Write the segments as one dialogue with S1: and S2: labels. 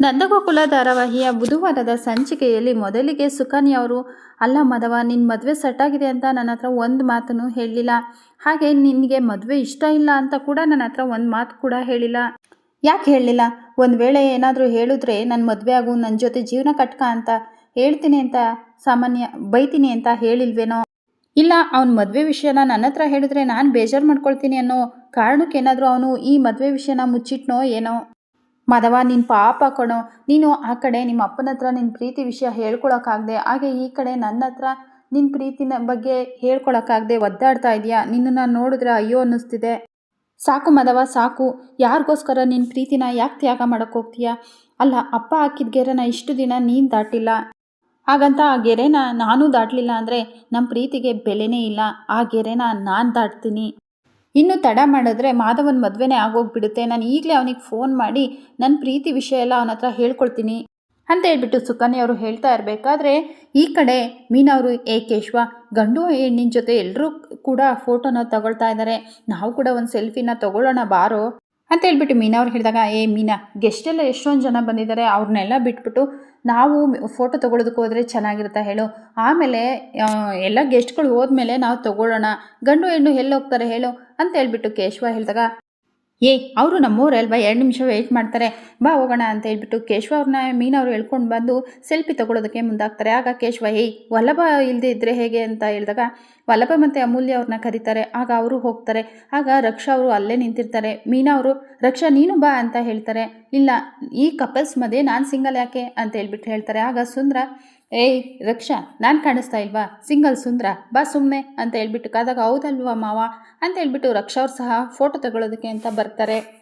S1: ನಂದಗೋಕುಲ ಧಾರಾವಾಹಿಯ ಬುಧವಾರದ ಸಂಚಿಕೆಯಲ್ಲಿ ಮೊದಲಿಗೆ ಸುಕನ್ಯಾ ಅವರು, ಅಲ್ಲ ಮದವ ನಿನ್ನ ಮದುವೆ ಸೆಟ್ಟಾಗಿದೆ ಅಂತ ನನ್ನ ಹತ್ರ ಒಂದು ಮಾತನ್ನು ಹೇಳಿಲ್ಲ. ಹಾಗೆ ನಿನಗೆ ಮದುವೆ ಇಷ್ಟ ಇಲ್ಲ ಅಂತ ಕೂಡ ನನ್ನ ಹತ್ರ ಒಂದು ಮಾತು ಕೂಡ ಹೇಳಿಲ್ಲ. ಯಾಕೆ ಹೇಳಲಿಲ್ಲ ಒಂದು ವೇಳೆ ಏನಾದರೂ ಹೇಳಿದ್ರೆ ನನ್ನ ಮದುವೆ ಆಗು ನನ್ನ ಜೊತೆ ಜೀವನ ಕಟ್ಕ ಅಂತ ಹೇಳ್ತೀನಿ ಅಂತ ಸಾಮಾನ್ಯ, ಬೈತೀನಿ ಅಂತ ಹೇಳಿಲ್ವೇನೋ? ಇಲ್ಲ, ಅವನ ಮದುವೆ ವಿಷಯನ ನನ್ನ ಹತ್ರ ಹೇಳಿದ್ರೆ ನಾನು ಬೇಜಾರು ಮಾಡ್ಕೊಳ್ತೀನಿ ಅನ್ನೋ ಕಾರಣಕ್ಕೇನಾದರೂ ಅವನು ಈ ಮದುವೆ ವಿಷಯನ ಮುಚ್ಚಿಟ್ನೋ ಏನೋ? ಮಾಧವ ನಿನ್ನ ಪಾಪ ಕಣೋ. ನೀನು ಆ ಕಡೆ ನಿಮ್ಮ ಅಪ್ಪನ ಹತ್ರ ನಿನ್ನ ಪ್ರೀತಿ ವಿಷಯ ಹೇಳ್ಕೊಳಕ್ಕಾಗದೆ, ಹಾಗೆ ಈ ಕಡೆ ನನ್ನ ಹತ್ರ ನಿನ್ನ ಪ್ರೀತಿನ ಬಗ್ಗೆ ಹೇಳ್ಕೊಳಕ್ಕಾಗದೆ ಒದ್ದಾಡ್ತಾ ಇದೆಯಾ? ನಿನ್ನನ್ನು ನೋಡಿದ್ರೆ ಅಯ್ಯೋ ಅನ್ನಿಸ್ತಿದೆ. ಸಾಕು ಮಾಧವ, ಸಾಕು. ಯಾರಿಗೋಸ್ಕರ ನಿನ್ನ ಪ್ರೀತಿನ ಯಾಕೆ ತ್ಯಾಗ ಮಾಡೋಕ್ಕೆ ಹೋಗ್ತೀಯಾ? ಅಲ್ಲ, ಅಪ್ಪ ಹಾಕಿದ ಗೆರೆನ ಇಷ್ಟು ದಿನ ನೀನು ದಾಟಿಲ್ಲ. ಹಾಗಂತ ಆ ಗೆರೆನ ನಾನು ದಾಟಲಿಲ್ಲ ಅಂದರೆ ನಮ್ಮ ಪ್ರೀತಿಗೆ ಬೆಲೆನೇ ಇಲ್ಲ. ಆ ಗೆರೆನ ನಾನು ದಾಟ್ತೀನಿ. ಇನ್ನು ತಡ ಮಾಡಿದ್ರೆ ಮಾಧವನ ಮದುವೆನೇ ಆಗೋಗ್ಬಿಡುತ್ತೆ. ನಾನು ಈಗಲೇ ಅವನಿಗೆ ಫೋನ್ ಮಾಡಿ ನನ್ನ ಪ್ರೀತಿ ವಿಷಯ ಎಲ್ಲ ಅವನ ಹತ್ರ ಹೇಳ್ಕೊಳ್ತೀನಿ ಅಂತ ಹೇಳ್ಬಿಟ್ಟು ಸುಕನ್ಯಾ ಅವರು ಹೇಳ್ತಾ ಇರಬೇಕಾದ್ರೆ ಈ ಕಡೆ ಮೀನವರು ಏ ಕೇಶವ, ಗಂಡು ಹೆಣ್ಣಿನ ಜೊತೆ ಎಲ್ಲರೂ ಕೂಡ ಫೋಟೋನ ತಗೊಳ್ತಾ ಇದ್ದಾರೆ ನಾವು ಕೂಡ ಒಂದು ಸೆಲ್ಫಿನ ತಗೊಳ್ಳೋಣ ಬಾರೋ ಅಂತ ಹೇಳ್ಬಿಟ್ಟು ಮೀನವ್ರು ಹೇಳಿದಾಗ, ಏ ಮೀನಾ ಗೆಸ್ಟೆಲ್ಲ ಎಷ್ಟೊಂದು ಜನ ಬಂದಿದ್ದಾರೆ ಅವ್ರನ್ನೆಲ್ಲ ಬಿಟ್ಬಿಟ್ಟು ನಾವು ಫೋಟೋ ತೊಗೊಳೋದಕ್ಕೆ ಹೋದರೆ ಚೆನ್ನಾಗಿರುತ್ತೆ ಹೇಳು. ಆಮೇಲೆ ಎಲ್ಲ ಗೆಸ್ಟ್ಗಳು ಹೋದ್ಮೇಲೆ ನಾವು ತೊಗೊಳ್ಳೋಣ. ಗಂಡು ಹೆಣ್ಣು ಎಲ್ಲಿ ಹೋಗ್ತಾರೆ ಹೇಳು ಅಂತ ಹೇಳ್ಬಿಟ್ಟು ಕೇಶವ ಹೇಳಿದಾಗ ಏ, ಅವರು ನಮ್ಮೂರು ಅಲ್ವಾ ಎರಡು ನಿಮಿಷ ವೆಯ್ಟ್ ಮಾಡ್ತಾರೆ. ಬಾ ಹೋಗೋಣ ಅಂತ ಹೇಳ್ಬಿಟ್ಟು ಕೇಶವ ಅವ್ರನ್ನ ಮೀನವ್ರು ಹೇಳ್ಕೊಂಡು ಬಂದು ಸೆಲ್ಫಿ ತಗೊಳ್ಳೋದಕ್ಕೆ ಮುಂದಾಗ್ತಾರೆ. ಆಗ ಕೇಶವ ಏಯ್ ವಲ್ಲಭ ಇಲ್ಲದೆ ಇದ್ದರೆ ಹೇಗೆ? ಅಂತ ಹೇಳಿದಾಗ, ವಲ್ಲಭ ಮತ್ತು ಅಮೂಲ್ಯ ಅವ್ರನ್ನ ಕರೀತಾರೆ. ಆಗ ಅವರು ಹೋಗ್ತಾರೆ. ಆಗ ರಕ್ಷಾ ಅವರು ಅಲ್ಲೇ ನಿಂತಿರ್ತಾರೆ. ಮೀನಾ ಅವರು, ರಕ್ಷಾ, ನೀನು ಬಾ ಅಂತ ಹೇಳ್ತಾರೆ. ಇಲ್ಲ, ಈ ಕಪಲ್ಸ್ ಮಧ್ಯೆ ನಾನು ಸಿಂಗಲ್ ಯಾಕೆ? ಅಂತ ಹೇಳ್ಬಿಟ್ಟು ಹೇಳ್ತಾರೆ. ಆಗ ಸುಂದ್ರ ಏಯ್, ರಕ್ಷಾ, ನಾನು ಕಾಣಿಸ್ತಾ ಇಲ್ವಾ? ಸಿಂಗಲ್ ಸುಂದ್ರ, ಬಾ ಸುಮ್ಮನೆ ಅಂತ ಹೇಳ್ಬಿಟ್ಟು ಕಾದಾಗ, ಹೌದಲ್ವಾ ಮಾವ? ಅಂತ ಹೇಳ್ಬಿಟ್ಟು ರಕ್ಷಾ ಅವ್ರು ಸಹ ಫೋಟೋ ತಗೊಳ್ಳೋದಕ್ಕೆ ಅಂತ ಬರ್ತಾರೆ.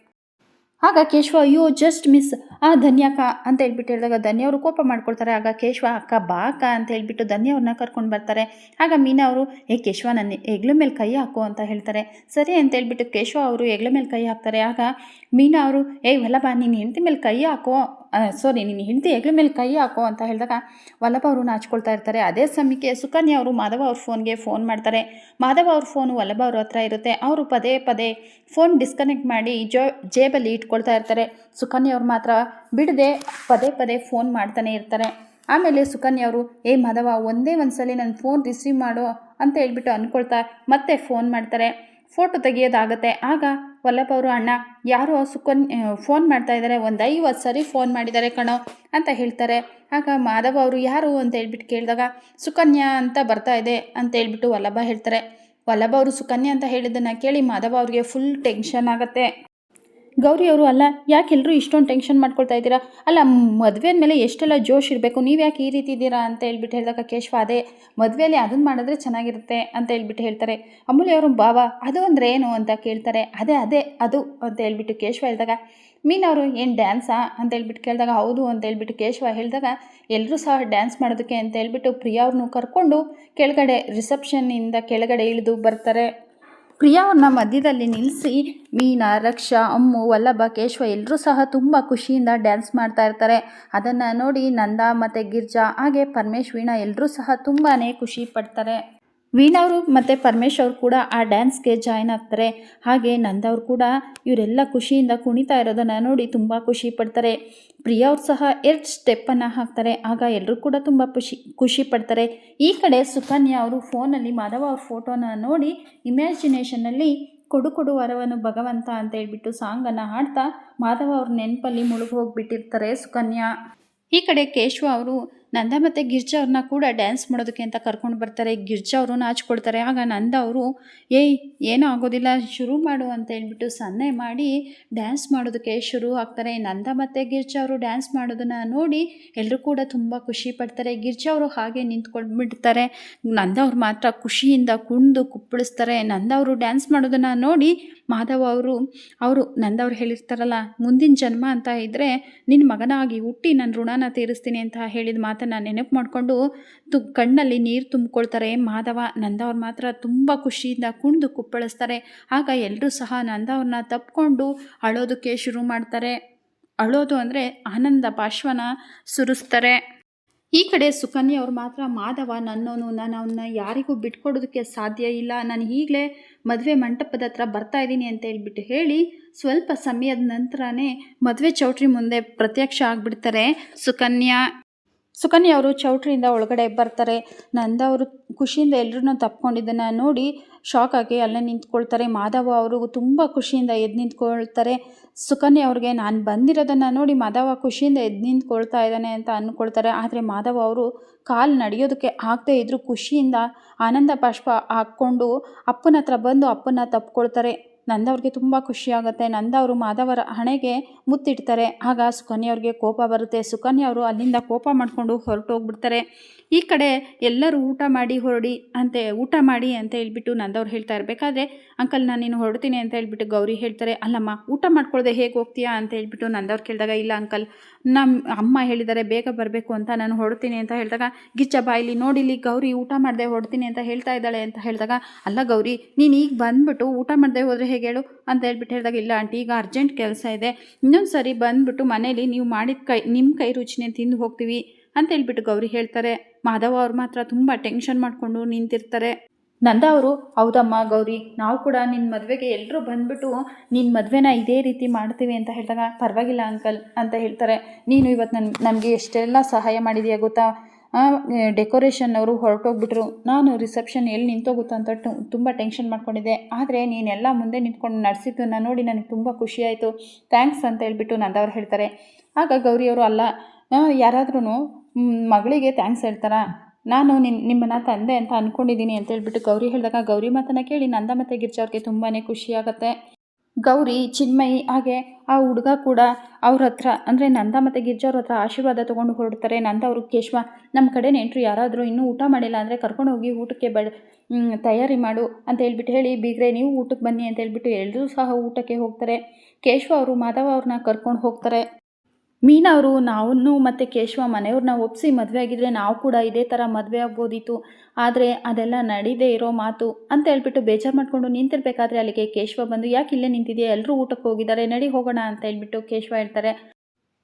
S1: ಆಗ ಕೇಶವ, ಅಯ್ಯೋ ಜಸ್ಟ್ ಮಿಸ್ ಆ ಧನ್ಯಕ್ಕ ಅಂತ ಹೇಳ್ಬಿಟ್ಟು ಹೇಳಿದಾಗ ಧನ್ಯವರು ಕೋಪ ಮಾಡ್ಕೊಳ್ತಾರೆ. ಆಗ ಕೇಶವ, ಅಕ್ಕ, ಬಾ ಅಕ್ಕ ಅಂತ ಹೇಳ್ಬಿಟ್ಟು ಧನ್ಯವ್ರನ್ನ ಕರ್ಕೊಂಡು ಬರ್ತಾರೆ. ಆಗ ಮೀನಾ ಅವರು ಏ ಕೇಶವ ನನ್ನ ಹೆಗ್ಲ ಮೇಲೆ ಕೈ ಹಾಕು ಅಂತ ಹೇಳ್ತಾರೆ. ಸರಿ ಅಂತ ಹೇಳ್ಬಿಟ್ಟು ಕೇಶವ ಅವರು ಹೆಗ್ಲ ಮೇಲೆ ಕೈ ಹಾಕ್ತಾರೆ. ಆಗ ಮೀನಾ ಅವರು, ಏಯ್ ಬಾ, ನೀನು ಹೆಂಡತಿ ಮೇಲೆ ಕೈ ಹಾಕೋ ಸಾರಿ ನೀನು ಹೆಂಡತಿ ಹೆಗಲ ಮೇಲೆ ಕೈ ಹಾಕೋ ಅಂತ ಹೇಳಿದಾಗ ವಲ್ಲಭ ಅವರು ನಾಚ್ಕೊಳ್ತಾ ಇರ್ತಾರೆ. ಅದೇ ಸಮಯಕ್ಕೆ ಸುಕನ್ಯಾ ಅವರು ಮಾಧವ ಅವ್ರ ಫೋನ್ಗೆ ಫೋನ್ ಮಾಡ್ತಾರೆ. ಮಾಧವ ಅವ್ರ ಫೋನು ವಲ್ಲಭ ಅವ್ರ ಹತ್ರ ಇರುತ್ತೆ. ಅವರು ಪದೇ ಪದೇ ಫೋನ್ ಡಿಸ್ಕನೆಕ್ಟ್ ಮಾಡಿ ಜೋ, ಜೇಬಲ್ಲಿ ಇಟ್ಕೊಳ್ತಾ ಇರ್ತಾರೆ. ಸುಕನ್ಯಾ ಅವ್ರು ಮಾತ್ರ ಬಿಡದೆ ಪದೇ ಪದೇ ಫೋನ್ ಮಾಡ್ತಾನೆ ಇರ್ತಾರೆ. ಆಮೇಲೆ ಸುಕನ್ಯಾ ಅವರು, ಏ ಮಾಧವ, ಒಂದೇ ಒಂದ್ಸಲಿ ನನ್ನ ಫೋನ್ ರಿಸೀವ್ ಮಾಡು ಅಂತ ಹೇಳ್ಬಿಟ್ಟು ಅಂದ್ಕೊಳ್ತಾ ಮತ್ತೆ ಫೋನ್ ಮಾಡ್ತಾರೆ. ಫೋಟೋ ತೆಗೆಯೋದಾಗುತ್ತೆ. ಆಗ ವಲ್ಲಭ ಅವರು ಅಣ್ಣ ಯಾರು ಸುಕನ್ ಫೋನ್ ಮಾಡ್ತಾ ಇದ್ದಾರೆ ಒಂದು ಐವತ್ತು ಸರಿ ಫೋನ್ ಮಾಡಿದ್ದಾರೆ ಕಣೋ ಅಂತ ಹೇಳ್ತಾರೆ. ಆಗ ಮಾಧವ ಅವರು ಯಾರು ಅಂತ ಹೇಳ್ಬಿಟ್ಟು ಕೇಳಿದಾಗ, ಸುಕನ್ಯಾ ಅಂತ ಬರ್ತಾ ಇದೆ ಅಂತ ಹೇಳ್ಬಿಟ್ಟು ವಲ್ಲಭ ಹೇಳ್ತಾರೆ. ವಲ್ಲಭ ಅವರು ಸುಕನ್ಯಾ ಅಂತ ಹೇಳಿದ್ದನ್ನು ಕೇಳಿ ಮಾಧವ ಅವ್ರಿಗೆ ಫುಲ್ ಟೆನ್ಷನ್ ಆಗುತ್ತೆ. ಗೌರಿ ಅವರು, ಅಲ್ಲ, ಯಾಕೆ ಎಲ್ಲರೂ ಇಷ್ಟೊಂದು ಟೆನ್ಷನ್ ಮಾಡ್ಕೊಳ್ತಾ ಇದ್ದೀರಾ? ಅಲ್ಲ, ಮದುವೆ ಮೇಲೆ ಎಷ್ಟೆಲ್ಲ ಜೋಶ್ ಇರಬೇಕು, ನೀವು ಯಾಕೆ ಈ ರೀತಿ ಇದ್ದೀರಾ? ಅಂತ ಹೇಳ್ಬಿಟ್ಟು ಹೇಳಿದಾಗ ಕೇಶವ ಅದೇ ಮದುವೆಯಲ್ಲಿ ಅದನ್ನು ಮಾಡಿದ್ರೆ ಚೆನ್ನಾಗಿರುತ್ತೆ ಅಂತ ಹೇಳ್ಬಿಟ್ಟು ಹೇಳ್ತಾರೆ. ಅಮೂಲ್ಯ ಅವರು ಬಾವ ಅದು ಅಂದರೆ ಏನು? ಅಂತ ಕೇಳ್ತಾರೆ. ಅದೇ ಅದೇ, ಅದು ಅಂತ ಹೇಳ್ಬಿಟ್ಟು ಕೇಶವ ಹೇಳಿದಾಗ ಅವರು, ಏನು ಡ್ಯಾನ್ಸಾ ಅಂತ ಹೇಳ್ಬಿಟ್ಟು ಕೇಳಿದಾಗ, ಹೌದು ಅಂತ ಹೇಳ್ಬಿಟ್ಟು ಕೇಶವ ಹೇಳಿದಾಗ ಎಲ್ಲರೂ ಸಹ ಡ್ಯಾನ್ಸ್ ಮಾಡೋದಕ್ಕೆ ಅಂತ ಹೇಳ್ಬಿಟ್ಟು ಪ್ರಿಯಾ ಅವ್ರನ್ನೂ ಕರ್ಕೊಂಡು ಕೆಳಗಡೆ ರಿಸೆಪ್ಷನ್ನಿಂದ ಕೆಳಗಡೆ ಇಳಿದು ಬರ್ತಾರೆ. ಪ್ರಿಯಾ ಅವ್ರನ್ನ ಮಧ್ಯದಲ್ಲಿ ನಿಲ್ಲಿಸಿ ಮೀನಾ, ರಕ್ಷಾ, ಅಮ್ಮು, ವಲ್ಲಭ, ಕೇಶವ ಎಲ್ಲರೂ ಸಹ ತುಂಬ ಖುಷಿಯಿಂದ ಡ್ಯಾನ್ಸ್ ಮಾಡ್ತಾ ಇರ್ತಾರೆ. ಅದನ್ನು ನೋಡಿ ನಂದ ಮತ್ತು ಗಿರ್ಜಾ, ಹಾಗೆ ಪರಮೇಶ್, ವೀಣಾ ಎಲ್ಲರೂ ಸಹ ತುಂಬಾ ಖುಷಿ ಪಡ್ತಾರೆ. ವೀಣಾ ಅವರು ಮತ್ತು ಪರಮೇಶ್ ಅವರು ಕೂಡ ಆ ಡ್ಯಾನ್ಸ್ಗೆ ಜಾಯ್ನ್ ಆಗ್ತಾರೆ. ಹಾಗೆ ನಂದವ್ರು ಕೂಡ ಇವರೆಲ್ಲ ಖುಷಿಯಿಂದ ಕುಣಿತಾ ಇರೋದನ್ನು ನೋಡಿ ತುಂಬ ಖುಷಿ ಪಡ್ತಾರೆ. ಪ್ರಿಯಾ ಅವ್ರು ಸಹ ಎರಡು ಸ್ಟೆಪ್ಪನ್ನು ಹಾಕ್ತಾರೆ. ಆಗ ಎಲ್ಲರೂ ಕೂಡ ತುಂಬ ಖುಷಿ ಖುಷಿ ಪಡ್ತಾರೆ. ಈ ಕಡೆ ಸುಕನ್ಯಾ ಅವರು ಫೋನಲ್ಲಿ ಮಾಧವ ಅವ್ರ ಫೋಟೋನ ನೋಡಿ ಇಮ್ಯಾಜಿನೇಷನಲ್ಲಿ ಕೊಡು ಕೊಡು ವರವನ್ನು ಭಗವಂತ ಅಂತ ಹೇಳ್ಬಿಟ್ಟು ಸಾಂಗನ್ನು ಹಾಡ್ತಾ ಮಾಧವ ಅವ್ರ ನೆನಪಲ್ಲಿ ಮುಳುಗಿ ಹೋಗಿಬಿಟ್ಟಿರ್ತಾರೆ ಸುಕನ್ಯಾ. ಈ ಕಡೆ ಕೇಶವ ಅವರು ನಂದ ಮತ್ತು ಗಿರ್ಜಾ ಅವ್ರನ್ನ ಕೂಡ ಡ್ಯಾನ್ಸ್ ಮಾಡೋದಕ್ಕೆ ಅಂತ ಕರ್ಕೊಂಡು ಬರ್ತಾರೆ. ಗಿರ್ಜಾ ಅವರು ನಾಚ್ಕೊಳ್ತಾರೆ ಆಗ ನಂದ ಅವರು, ಏಯ್, ಏನೂ ಆಗೋದಿಲ್ಲ, ಶುರು ಮಾಡು ಅಂತ ಹೇಳ್ಬಿಟ್ಟು ಸನ್ನೆ ಮಾಡಿ ಡ್ಯಾನ್ಸ್ ಮಾಡೋದಕ್ಕೆ ಶುರು ಆಗ್ತಾರೆ. ನಂದ ಮತ್ತು ಗಿರ್ಜಾ ಅವರು ಡ್ಯಾನ್ಸ್ ಮಾಡೋದನ್ನು ನೋಡಿ ಎಲ್ಲರೂ ಕೂಡ ತುಂಬ ಖುಷಿ ಪಡ್ತಾರೆ. ಗಿರ್ಜಾ ಅವರು ಹಾಗೆ ನಿಂತ್ಕೊಂಡ್ಬಿಡ್ತಾರೆ. ನಂದ ಅವ್ರು ಮಾತ್ರ ಖುಷಿಯಿಂದ ಕುಣಿದು ಕುಪ್ಪಳಿಸ್ತಾರೆ. ನಂದ ಅವರು ಡ್ಯಾನ್ಸ್ ಮಾಡೋದನ್ನು ನೋಡಿ ಮಾಧವ ಅವರು ಅವರು ನಂದವ್ರು ಹೇಳಿರ್ತಾರಲ್ಲ, ಮುಂದಿನ ಜನ್ಮ ಅಂತ ಇದ್ದರೆ ನಿನ್ನ ಮಗನಾಗಿ ಹುಟ್ಟಿ ನನ್ನ ಋಣನ ತೀರಿಸ್ತೀನಿ ಅಂತ ಹೇಳಿದ ಮಾತನ್ನು ನೆನಪು ಮಾಡಿಕೊಂಡು ತು, ಕಣ್ಣಲ್ಲಿ ನೀರು ತುಂಬಿಕೊಳ್ತಾರೆ. ಮಾಧವ ನಂದವ್ರು ಮಾತ್ರ ತುಂಬ ಖುಷಿಯಿಂದ ಕುಣಿದು ಕುಪ್ಪಳಿಸ್ತಾರೆ. ಆಗ ಎಲ್ಲರೂ ಸಹ ನಂದವ್ರನ್ನ ತಪ್ಪಿಕೊಂಡು ಅಳೋದಕ್ಕೆ ಶುರು ಮಾಡ್ತಾರೆ. ಅಳೋದು ಅಂದರೆ ಆನಂದ ಪಾಶ್ವನ ಸುರಿಸ್ತಾರೆ. ಈ ಕಡೆ ಸುಕನ್ಯಾ ಅವ್ರು ಮಾತ್ರ, ಮಾಧವ ನನ್ನವನು ನಾನು ಅವನ್ನ ಯಾರಿಗೂ ಬಿಟ್ಕೊಡೋದಕ್ಕೆ ಸಾಧ್ಯ ಇಲ್ಲ. ನಾನು ಈಗಲೇ ಮದುವೆ ಮಂಟಪದ ಹತ್ರ ಬರ್ತಾ ಇದ್ದೀನಿ ಅಂತ ಹೇಳ್ಬಿಟ್ಟು ಹೇಳಿ ಸ್ವಲ್ಪ ಸಮಯದ ನಂತರನೇ ಮದುವೆ ಚೌಟ್ರಿ ಮುಂದೆ ಪ್ರತ್ಯಕ್ಷ ಆಗಿಬಿಡ್ತಾರೆ ಸುಕನ್ಯಾ. ಸುಕನ್ಯಾ ಅವರು ಚೌಟ್ರಿಯಿಂದ ಒಳಗಡೆ ಬರ್ತಾರೆ. ನಂದ ಅವರು ಖುಷಿಯಿಂದ ಎಲ್ಲರನ್ನ ತಪ್ಕೊಂಡಿದ್ದನ್ನು ನೋಡಿ ಶಾಕ್ ಆಗಿ ಅಲ್ಲೇ ನಿಂತ್ಕೊಳ್ತಾರೆ. ಮಾಧವ ಅವರು ತುಂಬ ಖುಷಿಯಿಂದ ಎದ್ದು ನಿಂತ್ಕೊಳ್ತಾರೆ. ಸುಕನ್ಯಾ ಅವ್ರಿಗೆ, ನಾನು ಬಂದಿರೋದನ್ನು ನೋಡಿ ಮಾಧವ ಖುಷಿಯಿಂದ ಎದ್ದು ನಿಂತ್ಕೊಳ್ತಾ ಇದ್ದಾನೆ ಅಂತ ಅಂದ್ಕೊಳ್ತಾರೆ ಆದರೆ ಮಾಧವ ಅವರು ಕಾಲು ನಡೆಯೋದಕ್ಕೆ ಆಗದೇ ಇದ್ದರೂ ಖುಷಿಯಿಂದ ಆನಂದ ಬಾಷ್ಪ ಹಾಕ್ಕೊಂಡು ಅಪ್ಪನ ಹತ್ರ ಬಂದು ಅಪ್ಪನ ತಪ್ಕೊಳ್ತಾರೆ. ನಂದವ್ರಿಗೆ ತುಂಬ ಖುಷಿಯಾಗುತ್ತೆ ನಂದ ಅವರು ಮಾಧವರ ಹಣೆಗೆ ಮುತ್ತಿಡ್ತಾರೆ. ಆಗ ಸುಕನ್ಯವ್ರಿಗೆ ಕೋಪ ಬರುತ್ತೆ. ಸುಕನ್ಯಾ ಅವರು ಅಲ್ಲಿಂದ ಕೋಪ ಮಾಡಿಕೊಂಡು ಹೊರಟೋಗ್ಬಿಡ್ತಾರೆ. ಈ ಕಡೆ ಎಲ್ಲರೂ ಊಟ ಮಾಡಿ ಹೊರಡಿ ಅಂತೆ, ಊಟ ಮಾಡಿ ಅಂತ ಹೇಳ್ಬಿಟ್ಟು ನಂದವ್ರು ಹೇಳ್ತಾ ಇರಬೇಕಾದ್ರೆ ಅಂಕಲ್, ನಾನು ನೀನು ಹೊರಡ್ತೀನಿ ಅಂತ ಹೇಳ್ಬಿಟ್ಟು ಗೌರಿ ಹೇಳ್ತಾರೆ. ಅಲ್ಲಮ್ಮ, ಊಟ ಮಾಡ್ಕೊಳ್ಳದೆ ಹೇಗೆ ಹೋಗ್ತೀಯಾ? ಅಂತ ಹೇಳ್ಬಿಟ್ಟು ನಂದವ್ರು ಕೇಳಿದಾಗ, ಇಲ್ಲ ಅಂಕಲ್ ನಮ್ಮ ಅಮ್ಮ ಹೇಳಿದ್ದಾರೆ, ಬೇಗ ಬರಬೇಕು ಅಂತ ನಾನು ಹೊರಡ್ತೀನಿ ಅಂತ ಹೇಳಿದಾಗ, ಗಿಚ್ಚ ಬಾಯಿಲಿ ನೋಡಿಲಿ ಗೌರಿ ಊಟ ಮಾಡದೆ ಹೊರಡ್ತೀನಿ ಅಂತ ಹೇಳ್ತಾ ಇದ್ದಾಳೆ ಅಂತ ಹೇಳಿದಾಗ, ಅಲ್ಲ ಗೌರಿ, ನೀನು ಈಗ ಬಂದ್ಬಿಟ್ಟು ಊಟ ಮಾಡದೆ ಹೋದರೆ ಹೇಗೆ ಹೇಳು ಅಂತ ಹೇಳ್ಬಿಟ್ಟು ಹೇಳಿದಾಗ, ಇಲ್ಲ ಆಂಟಿ, ಈಗ ಅರ್ಜೆಂಟ್ ಕೆಲಸ ಇದೆ. ಇನ್ನೊಂದು ಸರಿ ಬಂದ್ಬಿಟ್ಟು ಮನೇಲಿ ನೀವು ಮಾಡಿದ ಕೈ ನಿಮ್ಮ ಕೈ ರುಚಿನೇ ತಿಂದು ಹೋಗ್ತೀವಿ ಅಂತ ಹೇಳ್ಬಿಟ್ಟು ಗೌರಿ ಹೇಳ್ತಾರೆ. ಮಾಧವ ಅವ್ರು ಮಾತ್ರ ತುಂಬ ಟೆನ್ಷನ್ ಮಾಡಿಕೊಂಡು ನಿಂತಿರ್ತಾರೆ. ನಂದ ಅವರು, ಹೌದಮ್ಮ ಗೌರಿ, ನಾವು ಕೂಡ ನಿನ್ನ ಮದುವೆಗೆ ಎಲ್ಲರೂ ಬಂದ್ಬಿಟ್ಟು ನಿನ್ನ ಮದುವೆನ ಇದೇ ರೀತಿ ಮಾಡ್ತೀವಿ ಅಂತ ಹೇಳಿದಾಗ, ಪರವಾಗಿಲ್ಲ ಅಂಕಲ್ ಅಂತ ಹೇಳ್ತಾರೆ. ನೀನು ಇವತ್ತು ನನ್ನ ನಮಗೆ ಎಷ್ಟೆಲ್ಲ ಸಹಾಯ ಮಾಡಿದೆಯಾ ಗೊತ್ತಾ? ಡೆಕೋರೇಷನ್ ಅವರು ಹೊರಟೋಗ್ಬಿಟ್ರು. ನಾನು ರಿಸೆಪ್ಷನ್ ಎಲ್ಲಿ ನಿಂತೋಗುತ್ತಂತ ಅಂತ ತುಂಬ ಟೆನ್ಷನ್ ಮಾಡ್ಕೊಂಡಿದ್ದೆ. ಆದರೆ ನೀನೆಲ್ಲ ಮುಂದೆ ನಿಂತ್ಕೊಂಡು ನಡೆಸಿದ್ದನ್ನು ನೋಡಿ ನನಗೆ ತುಂಬ ಖುಷಿಯಾಯಿತು ಥ್ಯಾಂಕ್ಸ್ ಅಂತ ಹೇಳ್ಬಿಟ್ಟು ನಂದವ್ರು ಹೇಳ್ತಾರೆ. ಆಗ ಗೌರಿಯವರು ಅಲ್ಲ ಯಾರಾದ್ರೂ ಮಗಳಿಗೆ ಥ್ಯಾಂಕ್ಸ್ ಹೇಳ್ತಾರಾ? ನಾನು ನಿನ್ನ ನಿಮ್ಮನ್ನು ತಂದೆ ಅಂತ ಅಂದ್ಕೊಂಡಿದ್ದೀನಿ ಅಂತ ಹೇಳ್ಬಿಟ್ಟು ಗೌರಿ ಹೇಳಿದಾಗ ಗೌರಿ ಮಾತನ್ನು ಕೇಳಿ ನಂದ ಮತ್ತು ಗಿರ್ಜಾ ಅವ್ರಿಗೆ ತುಂಬಾ ಖುಷಿಯಾಗತ್ತೆ ಗೌರಿ, ಚಿನ್ಮಯಿ ಹಾಗೆ ಆ ಹುಡುಗ ಕೂಡ ಅವ್ರ ಹತ್ರ, ಅಂದರೆ ನಂದ ಮತ್ತು ಗಿರ್ಜಾ ಅವ್ರ ಹತ್ರ ಆಶೀರ್ವಾದ ತೊಗೊಂಡು ಹೊರಡ್ತಾರೆ. ನಂದ ಅವರು ಕೇಶವ ನಮ್ಮ ಕಡೆ ನೆಂಟರು ಯಾರಾದರೂ ಇನ್ನೂ ಊಟ ಮಾಡಿಲ್ಲ ಅಂದರೆ ಕರ್ಕೊಂಡು ಹೋಗಿ ಊಟಕ್ಕೆ ಬ ತಯಾರಿ ಮಾಡು ಅಂತ ಹೇಳ್ಬಿಟ್ಟು ಹೇಳಿ, ಬೀಗ್ರೆ ನೀವು ಊಟಕ್ಕೆ ಬನ್ನಿ ಅಂತ ಹೇಳ್ಬಿಟ್ಟು ಎಲ್ಲರೂ ಸಹ ಊಟಕ್ಕೆ ಹೋಗ್ತಾರೆ. ಕೇಶವ ಅವರು, ಮಾಧವ ಅವ್ರನ್ನ ಕರ್ಕೊಂಡು ಹೋಗ್ತಾರೆ. ಮೀನಾ ಅವರು ನಾವು ಮತ್ತು ಕೇಶವ ಮನೆಯವ್ರನ್ನ ಒಪ್ಪಿಸಿ ಮದುವೆ ಆಗಿದ್ರೆ ನಾವು ಕೂಡ ಇದೇ ಥರ ಮದುವೆ ಆಗ್ಬೋದಿತ್ತು. ಆದರೆ ಅದೆಲ್ಲ ನಡೀದೇ ಇರೋ ಮಾತು ಅಂತ ಹೇಳ್ಬಿಟ್ಟು ಬೇಜಾರು ಮಾಡಿಕೊಂಡು ನಿಂತಿರ್ಬೇಕಾದ್ರೆ ಅಲ್ಲಿಗೆ ಕೇಶವ ಬಂದು, ಯಾಕೆ ಇಲ್ಲೇ ನಿಂತಿದೆಯಾ? ಎಲ್ಲರೂ ಊಟಕ್ಕೆ ಹೋಗಿದ್ದಾರೆ ನಡಿ ಹೋಗೋಣ ಅಂತ ಹೇಳ್ಬಿಟ್ಟು ಕೇಶವ ಹೇಳ್ತಾರೆ.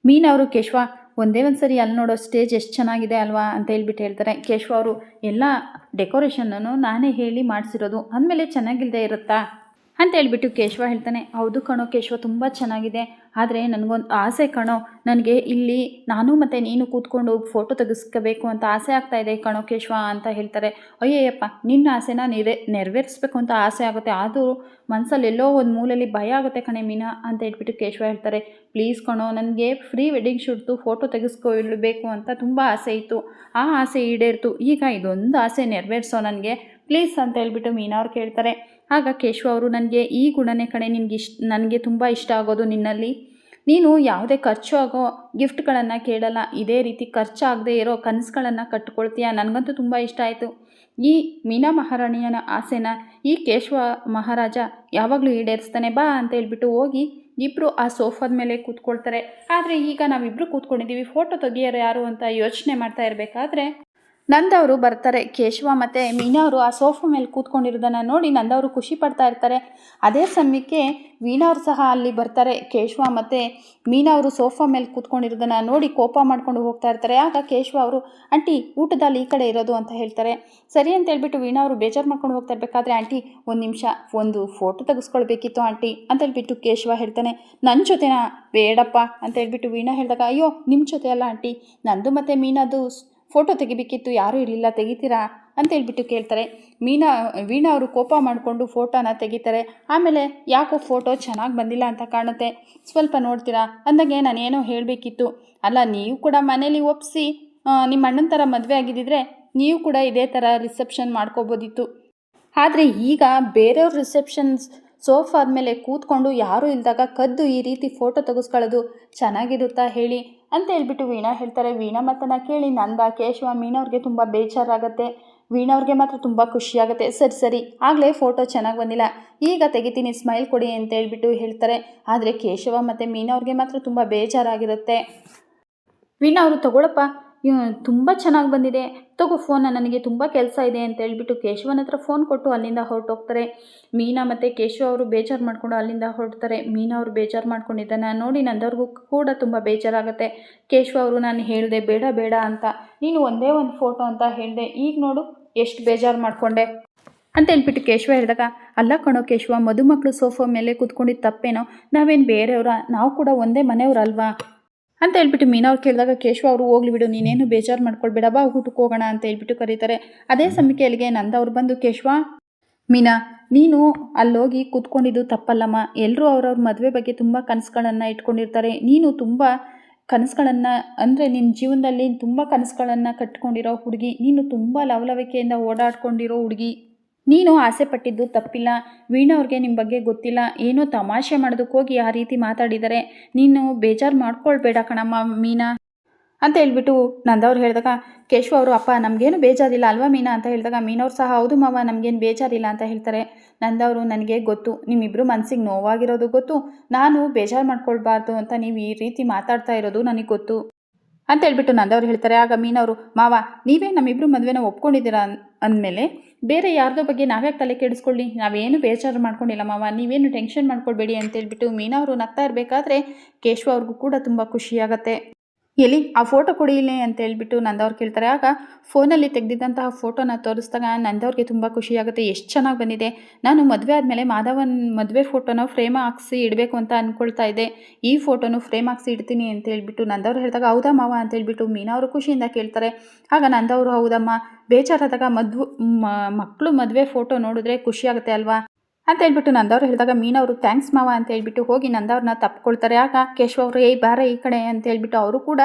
S1: ಮೀನಾ ಅವರು ಕೇಶವ, ಒಂದೇ ಒಂದು ಸರಿ ಅಲ್ಲಿ ನೋಡೋ ಸ್ಟೇಜ್ ಎಷ್ಟು ಚೆನ್ನಾಗಿದೆ ಅಲ್ವಾ? ಅಂತ ಹೇಳ್ಬಿಟ್ಟು ಹೇಳ್ತಾರೆ. ಕೇಶವ ಅವರು, ಎಲ್ಲ ಡೆಕೋರೇಷನ್ನನ್ನು ನಾನೇ ಹೇಳಿ ಮಾಡಿಸಿರೋದು. ಅಂದಮೇಲೆ ಚೆನ್ನಾಗಿಲ್ಲದೆ ಇರುತ್ತಾ? ಅಂತ ಹೇಳ್ಬಿಟ್ಟು ಕೇಶವ ಹೇಳ್ತಾನೆ, ಹೌದು ಕಣೋ, ಕೇಶವ ತುಂಬ ಚೆನ್ನಾಗಿದೆ. ಆದರೆ ನನಗೊಂದು ಆಸೆ ಕಣೋ, ನನಗೆ ಇಲ್ಲಿ ನಾನು ಮತ್ತು ನೀನು ಕೂತ್ಕೊಂಡು ಫೋಟೋ ತೆಗೆಸ್ಕೋಬೇಕು ಅಂತ ಆಸೆ ಆಗ್ತಾ ಇದೆ ಕಣೋ, ಕೇಶವ ಅಂತ ಹೇಳ್ತಾರೆ. ಅಯ್ಯಯ್ಯಪ್ಪ, ನಿನ್ನ ಆಸೆನ ನೆರೆ, ನೆರವೇರಿಸ್ಬೇಕು ಅಂತ ಆಸೆ ಆಗುತ್ತೆ. ಆದರೂ ಮನಸ್ಸಲ್ಲಿ ಎಲ್ಲೋ ಒಂದು ಮೂಲೆಯಲ್ಲಿ ಭಯ ಆಗುತ್ತೆ ಕಣೆ ಮೀನಾ ಅಂತ ಹೇಳ್ಬಿಟ್ಟು ಕೇಶವ ಹೇಳ್ತಾರೆ. ಪ್ಲೀಸ್ ಕಣೋ, ನನಗೆ ಫ್ರೀ ವೆಡ್ಡಿಂಗ್ ಶೂಟ್ದು ಫೋಟೋ ತೆಗೆಸ್ಕೊಳ್ಬೇಕು ಅಂತ ತುಂಬ ಆಸೆ ಇತ್ತು. ಆ ಆಸೆ ಈಡೇರ್ತು. ಈಗ ಇದೊಂದು ಆಸೆ ನೆರವೇರಿಸೋ ನನಗೆ. ಪ್ಲೀಸ್ ಅಂತ ಹೇಳ್ಬಿಟ್ಟು ಮೀನಾ ಅವ್ರು ಕೇಳ್ತಾರೆ. ಆಗ ಕೇಶವ ಅವರು, ನನಗೆ ಈ ಗುಣನೇ ಕಣೆ, ನಿನಗೆ ಇಷ್ಟ ನನಗೆ ತುಂಬ ಇಷ್ಟ ಆಗೋದು ನಿನ್ನಲ್ಲಿ. ನೀನು ಯಾವುದೇ ಖರ್ಚು ಆಗೋ ಗಿಫ್ಟ್ಗಳನ್ನು ಕೇಳಲ್ಲ. ಇದೇ ರೀತಿ ಖರ್ಚಾಗದೇ ಇರೋ ಕನಸುಗಳನ್ನು ಕಟ್ಕೊಳ್ತೀಯ? ನನಗಂತೂ ತುಂಬ ಇಷ್ಟ ಆಯಿತು. ಈ ಮೀನಾ ಮಹಾರಾಣಿಯನ ಆಸೆನ ಈ ಕೇಶವ ಮಹಾರಾಜ ಯಾವಾಗಲೂ ಈಡೇರಿಸ್ತಾನೆ, ಬಾ ಅಂತ ಹೇಳ್ಬಿಟ್ಟು ಹೋಗಿ ಇಬ್ಬರು ಆ ಸೋಫಾದ ಮೇಲೆ ಕೂತ್ಕೊಳ್ತಾರೆ. ಆದರೆ ಈಗ ನಾವಿಬ್ಬರು ಕೂತ್ಕೊಂಡಿದ್ದೀವಿ. ಫೋಟೋ ತೆಗಿಯೋರು ಯಾರು ಅಂತ ಯೋಚನೆ ಮಾಡ್ತಾ ಇರಬೇಕಾದ್ರೆ ನಂದವರು ಬರ್ತಾರೆ. ಕೇಶವ ಮತ್ತು ಮೀನಾ ಅವರು ಆ ಸೋಫಾ ಮೇಲೆ ಕೂತ್ಕೊಂಡಿರೋದನ್ನು ನೋಡಿ ನಂದವರು ಖುಷಿ ಪಡ್ತಾ ಇರ್ತಾರೆ. ಅದೇ ಸಮಯಕ್ಕೆ ವೀಣಾ ಅವರು ಸಹ ಅಲ್ಲಿ ಬರ್ತಾರೆ. ಕೇಶವ ಮತ್ತು ಮೀನಾ ಅವರು ಸೋಫಾ ಮೇಲೆ ಕೂತ್ಕೊಂಡಿರೋದನ್ನು ನೋಡಿ ಕೋಪ ಮಾಡಿಕೊಂಡು ಹೋಗ್ತಾ ಇರ್ತಾರೆ. ಆಗ ಕೇಶವ ಅವರು, ಆಂಟಿ, ಊಟದಲ್ಲಿ ಈ ಕಡೆ ಇರೋದು ಅಂತ ಹೇಳ್ತಾರೆ. ಸರಿ ಅಂತ ಹೇಳ್ಬಿಟ್ಟು ವೀಣಾ ಅವರು ಬೇಜಾರು ಮಾಡ್ಕೊಂಡು ಹೋಗ್ತಾ ಇರಬೇಕಾದ್ರೆ, ಆಂಟಿ, ಒಂದು ನಿಮಿಷ, ಒಂದು ಫೋಟೋ ತೆಗೆಸ್ಕೊಳ್ಬೇಕಿತ್ತು, ಆಂಟಿ. ಅಂತ ಹೇಳ್ಬಿಟ್ಟು ಕೇಶವ ಹೇಳ್ತಾನೆ. ನನ್ನ ಜೊತೆನಾ? ಬೇಡಪ್ಪ. ಅಂತ ಹೇಳ್ಬಿಟ್ಟು ವೀಣಾ ಹೇಳಿದಾಗ, ಅಯ್ಯೋ ನಿಮ್ಮ ಜೊತೆ ಅಲ್ಲ, ಆಂಟಿ. ನಂದು ಮತ್ತು ಮೀನಾದು ಫೋಟೋ ತೆಗಿಬೇಕಿತ್ತು, ಯಾರೂ ಇರಲಿಲ್ಲ, ತೆಗಿತೀರಾ ಅಂತ ಹೇಳ್ಬಿಟ್ಟು ಕೇಳ್ತಾರೆ. ಮೀನಾ, ವೀಣಾ ಅವರು ಕೋಪ ಮಾಡಿಕೊಂಡು ಫೋಟೋನ ತೆಗಿತಾರೆ. ಆಮೇಲೆ ಯಾಕೋ ಫೋಟೋ ಚೆನ್ನಾಗಿ ಬಂದಿಲ್ಲ ಅಂತ ಕಾಣುತ್ತೆ. ಸ್ವಲ್ಪ ನೋಡ್ತೀರಾ? ಅಂದಾಗೆ ನಾನೇನೋ ಹೇಳಬೇಕಿತ್ತು. ಅಲ್ಲ, ನೀವು ಕೂಡ ಮನೇಲಿ ಒಪ್ಪಿಸಿ ನಿಮ್ಮ ಅಣ್ಣನ ಥರ ಮದುವೆ ಆಗಿದ್ದಿದ್ರೆ ನೀವು ಕೂಡ ಇದೇ ಥರ ರಿಸೆಪ್ಷನ್ ಮಾಡ್ಕೋಬೋದಿತ್ತು. ಆದರೆ ಈಗ ಬೇರೆಯವ್ರ ರಿಸೆಪ್ಷನ್ಸ್ ಸೋಫಾದ ಮೇಲೆ ಕೂತ್ಕೊಂಡು ಯಾರೂ ಇಲ್ದಾಗ ಕದ್ದು ಈ ರೀತಿ ಫೋಟೋ ತೆಗೆಸ್ಕೊಳ್ಳೋದು ಚೆನ್ನಾಗಿರುತ್ತಾ ಹೇಳಿ ಅಂತ ಹೇಳ್ಬಿಟ್ಟು ವೀಣಾ ಹೇಳ್ತಾರೆ. ವೀಣಾ ಮಾತನ್ನ ಕೇಳಿ ನಂದ, ಕೇಶವ, ಮೀನವ್ರಿಗೆ ತುಂಬ ಬೇಜಾರಾಗುತ್ತೆ. ವೀಣವ್ರಿಗೆ ಮಾತ್ರ ತುಂಬ ಖುಷಿಯಾಗುತ್ತೆ. ಸರಿ ಸರಿ, ಆಗಲೇ ಫೋಟೋ ಚೆನ್ನಾಗಿ ಬಂದಿಲ್ಲ. ಈಗ ತೆಗಿತೀನಿ, ಸ್ಮೈಲ್ ಕೊಡಿ ಅಂತ ಹೇಳ್ಬಿಟ್ಟು ಹೇಳ್ತಾರೆ. ಆದರೆ ಕೇಶವ ಮತ್ತು ಮೀನವ್ರಿಗೆ ಮಾತ್ರ ತುಂಬ ಬೇಜಾರಾಗಿರುತ್ತೆ. ವೀಣಾ ಅವರು ತಗೊಳಪ್ಪ. ತುಂಬ ಚೆನ್ನಾಗಿ ಬಂದಿದೆ. ತಗೋ ಫೋನ, ನನಗೆ ತುಂಬ ಕೆಲಸ ಇದೆ ಅಂತ ಹೇಳ್ಬಿಟ್ಟು ಕೇಶವನ ಹತ್ರ ಫೋನ್ ಕೊಟ್ಟು ಅಲ್ಲಿಂದ ಹೊರಟೋಗ್ತಾರೆ. ಮೀನಾ ಮತ್ತು ಕೇಶವ ಅವರು ಬೇಜಾರು ಮಾಡಿಕೊಂಡು ಅಲ್ಲಿಂದ ಹೊರಡ್ತಾರೆ. ಮೀನಾ ಅವರು ಬೇಜಾರು ಮಾಡ್ಕೊಂಡಿದ್ದಾನೆ. ನೋಡಿ, ನಂದವ್ರಿಗೂ ಕೂಡ ತುಂಬ ಬೇಜಾರಾಗುತ್ತೆ. ಕೇಶವ ಅವರು, ನಾನು ಹೇಳಿದೆ, ಬೇಡ ಬೇಡ ಅಂತ. ನೀನು ಒಂದೇ ಒಂದು ಫೋಟೋ ಅಂತ ಹೇಳಿದೆ. ಈಗ ನೋಡು, ಎಷ್ಟು ಬೇಜಾರು ಮಾಡಿಕೊಂಡೆ. ಅಂತ ಹೇಳ್ಬಿಟ್ಟು ಕೇಶವ ಹೇಳಿದಾಗ, ಅಲ್ಲ ಕಣೋ ಕೇಶವ ಮದುಮಕ್ಕಳು ಸೋಫಾ ಮೇಲೆ ಕೂತ್ಕೊಂಡಿದ್ದು ತಪ್ಪೇನೋ? ನಾವೇನು ಬೇರೆಯವರ? ನಾವು ಕೂಡ ಒಂದೇ ಮನೆಯವ್ರಲ್ವಾ? ಅಂತ ಹೇಳ್ಬಿಟ್ಟು ಮೀನಾ ಅವ್ರು ಕೇಳಿದಾಗ ಕೇಶವ ಅವರು ಹೋಗ್ಲಿ ಬಿಡು ನೀನೇನು ಬೇಜಾರು ಮಾಡ್ಕೊಳ್ಬೇಡ ಬಾ ಊಟಕ್ಕೆ ಹೋಗೋಣ ಅಂತ ಹೇಳ್ಬಿಟ್ಟು ಕರೀತಾರೆ. ಅದೇ ಸಮಯಕ್ಕೆ ಅಲ್ಲಿಗೆ ನಂದ ಅವ್ರು ಬಂದು ಕೇಶವ ಮೀನಾ ನೀನು ಅಲ್ಲೋಗಿ ಕೂತ್ಕೊಂಡಿದ್ದು ತಪ್ಪಲ್ಲಮ್ಮ. ಎಲ್ಲರೂ ಅವ್ರವ್ರ ಮದುವೆ ಬಗ್ಗೆ ತುಂಬ ಕನಸುಗಳನ್ನು ಇಟ್ಕೊಂಡಿರ್ತಾರೆ. ನೀನು ತುಂಬ ಕನಸುಗಳನ್ನು ಅಂದರೆ ನಿನ್ನ ಜೀವನದಲ್ಲಿ ತುಂಬ ಕನಸುಗಳನ್ನು ಕಟ್ಕೊಂಡಿರೋ ಹುಡುಗಿ. ನೀನು ತುಂಬ ಲವಲವಿಕೆಯಿಂದ ಓಡಾಡ್ಕೊಂಡಿರೋ ಹುಡುಗಿ. ನೀನು ಆಸೆ ಪಟ್ಟಿದ್ದು ತಪ್ಪಿಲ್ಲ. ವೀಣಾ ಅವ್ರಿಗೆ ನಿಮ್ಮ ಬಗ್ಗೆ ಗೊತ್ತಿಲ್ಲ. ಏನೋ ತಮಾಷೆ ಮಾಡೋದಕ್ಕೆ ಹೋಗಿ ಆ ರೀತಿ ಮಾತಾಡಿದರೆ ನೀನು ಬೇಜಾರು ಮಾಡ್ಕೊಳ್ಬೇಡ ಕಣಮ್ಮ ಮೀನಾ. ಅಂತ ಹೇಳ್ಬಿಟ್ಟು ನಂದವ್ರು ಹೇಳಿದಾಗ, ಕೇಶವ ಅವರು, ಅಪ್ಪ, ನಮಗೇನು ಬೇಜಾರಿಲ್ಲ ಅಲ್ವಾ ಮೀನಾ? ಅಂತ ಹೇಳಿದಾಗ ಮೀನವ್ರು ಸಹ, ಹೌದು ಮಾವ, ನಮಗೇನು ಬೇಜಾರಿಲ್ಲ ಅಂತ ಹೇಳ್ತಾರೆ. ನಂದವರು ನನಗೆ ಗೊತ್ತು. ನಿಮ್ಮಿಬ್ಬರು ಮನಸ್ಸಿಗೆ ನೋವಾಗಿರೋದು ಗೊತ್ತು. ನಾನು ಬೇಜಾರು ಮಾಡ್ಕೊಳ್ಬಾರ್ದು ಅಂತ ನೀವು ಈ ರೀತಿ ಮಾತಾಡ್ತಾ ಇರೋದು ನನಗೆ ಗೊತ್ತು. ಅಂತ ಹೇಳ್ಬಿಟ್ಟು ನಂದವ್ರು ಹೇಳ್ತಾರೆ. ಆಗ ಮೀನವರು ಮಾವ, ನೀವೇ ನಮ್ಮಿಬ್ಬರು ಮದುವೆನ ಒಪ್ಕೊಂಡಿದ್ದೀರಾ? ಅಂದಮೇಲೆ ಬೇರೆ ಯಾರ್ದೋ ಬಗ್ಗೆ ನಾವ್ಯಾಕೆ ತಲೆ ಕೆಡಿಸ್ಕೊಳ್ಳಿ? ನಾವೇನು ಬೇಜಾರು ಮಾಡ್ಕೊಂಡಿಲ್ಲ ಮಾವ. ನೀವೇನು ಟೆನ್ಷನ್ ಮಾಡ್ಕೊಳ್ಬೇಡಿ ಅಂತ ಹೇಳ್ಬಿಟ್ಟು ಮೀನಾ ಅವರು ನಗ್ತಾ ಇರಬೇಕಾದ್ರೆ ಕೇಶವ ಅವ್ರಿಗೂ ಕೂಡ ತುಂಬ ಖುಷಿಯಾಗತ್ತೆ ಎಲ್ಲಿ ಆ ಫೋಟೋ ಕೊಡಿ ಇಲ್ಲಿ ಅಂತ ಹೇಳ್ಬಿಟ್ಟು ನಂದವ್ರು ಕೇಳ್ತಾರೆ. ಆಗ ಫೋನಲ್ಲಿ ತೆಗೆದಿದ್ದಂತಹ ಫೋಟೋನ ತೋರಿಸಿದಾಗ ನಂದವ್ರಿಗೆ ತುಂಬ ಖುಷಿಯಾಗುತ್ತೆ ಎಷ್ಟು ಚೆನ್ನಾಗಿ ಬಂದಿದೆ. ನಾನು ಮದುವೆ ಆದಮೇಲೆ ಮಾಧವನ್ ಮದುವೆ ಫೋಟೋನ ಫ್ರೇಮ್ ಹಾಕ್ಸಿ ಇಡಬೇಕು ಅಂತ ಅಂದ್ಕೊಳ್ತಾ ಇದ್ದೆ. ಈ ಫೋಟೋನು ಫ್ರೇಮ್ ಹಾಕ್ಸಿ ಇಡ್ತೀನಿ ಅಂತ ಹೇಳ್ಬಿಟ್ಟು ನಂದವ್ರು ಹೇಳಿದಾಗ, ಹೌದಾ ಮಾವ? ಅಂತ ಹೇಳ್ಬಿಟ್ಟು ಮೀನಾ ಅವರು ಖುಷಿಯಿಂದ ಕೇಳ್ತಾರೆ. ಆಗ ನಂದವರು, ಹೌದಮ್ಮ, ಬೇಜಾರಾದಾಗ ಮದ್ವು ಮಕ್ಕಳು ಮದುವೆ ಫೋಟೋ ನೋಡಿದ್ರೆ ಖುಷಿಯಾಗುತ್ತೆ ಅಲ್ವಾ? ಅಂತ ಹೇಳ್ಬಿಟ್ಟು ನಂದವ್ರು ಹೇಳಿದಾಗ ಮೀನವರು ಥ್ಯಾಂಕ್ಸ್ ಮಾವ ಅಂತ ಹೇಳ್ಬಿಟ್ಟು ಹೋಗಿ ನಂದವ್ರನ್ನ ತಪ್ಕೊಳ್ತಾರೆ. ಆಗ ಕೇಶವ ಅವರು, ಏಯ್, ಬಾರ ಈ ಕಡೆ ಅಂತ ಹೇಳ್ಬಿಟ್ಟು ಅವರು ಕೂಡ